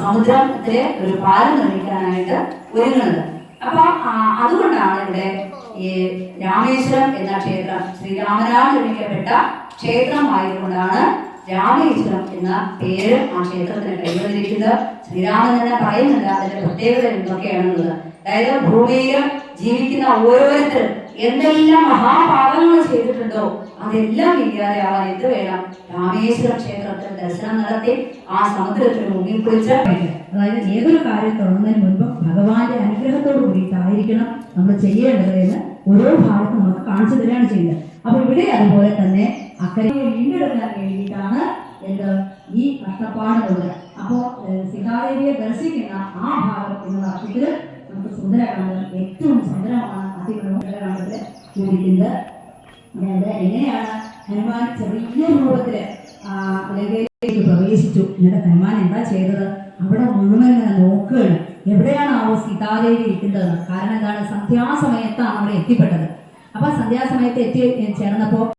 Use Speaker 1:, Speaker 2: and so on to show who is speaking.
Speaker 1: സമുദ്രത്തിലെ ഒരു പാലം നിർമ്മിക്കാനായിട്ട് ഒരുങ്ങുന്നത്. അപ്പൊ അതുകൊണ്ടാണ് ഇവിടെ ഈ രാമേശ്വരം എന്ന ക്ഷേത്രം ശ്രീരാമനാൽ നിർമ്മിക്കപ്പെട്ട ക്ഷേത്രമായതുകൊണ്ടാണ് രാമേശ്വരം എന്ന പേര് ആ ക്ഷേത്രത്തിന് കൈവന്നിരിക്കുന്നത്. ശ്രീരാമൻ തന്നെ പറയുന്നുണ്ട് അതിന്റെ പ്രത്യേകത എന്തൊക്കെയാണെന്നുള്ളത്. അതായത് ഭൂമിയിൽ ജീവിക്കുന്ന ഓരോരുത്തരും എന്തെല്ലാം മഹാപാപങ്ങൾ ചെയ്തിട്ടുണ്ടോ? അതെല്ലാം ഇല്ലാതെ ആ എന്ത് വേണം? രാമേശ്വര ക്ഷേത്രത്തിൽ ദർശനം നടത്തി ആ സമുദ്രത്തിൽ മുങ്ങിക്കുളിച്ച്
Speaker 2: അതായത് ഏതൊരു കാര്യം തുടങ്ങുന്നതിന് മുൻപ് ഭഗവാന്റെ അനുഗ്രഹത്തോട് കൂടിയിട്ടായിരിക്കണം നമ്മൾ ചെയ്യേണ്ടത് എന്ന് ഓരോ ഭാഗത്തും നമുക്ക് കാണിച്ചു തരികയാണ് ചെയ്യുന്നത്. അപ്പൊ ഇവിടെ അതുപോലെ തന്നെ അക്കരെ വീണ്ടെടുക്കാൻ വേണ്ടിയിട്ടാണ് എന്ത് ഈ കഷ്ടപ്പാടുള്ളത് അപ്പോൾ സിഹാദേവിയെ ദർശിക്കുന്ന ആ ഭാഗം എന്നുള്ള അർത്ഥത്തിൽ നമുക്ക് സുന്ദരമാണ് ഏറ്റവും ചോദിക്കുന്നത് അതായത് എങ്ങനെയാണ് ഹനുമാൻ ചെറിയ രൂപത്തിൽ ലങ്കയിലേക്ക് പ്രവേശിച്ചു. എന്നിട്ട് ഹനുമാൻ എന്താ ചെയ്തത്? അവിടെ മുഴുവൻ ഇങ്ങനെ നോക്കുകയാണ്. എവിടെയാണ് ആ സീതാദേവി ഇരിക്കുന്നത് കാരണം എന്താണ്? സന്ധ്യാസമയത്താണ് അവിടെ എത്തിപ്പെട്ടത്. അപ്പൊ സന്ധ്യാസമയത്ത് എത്തി ചേർന്നപ്പോ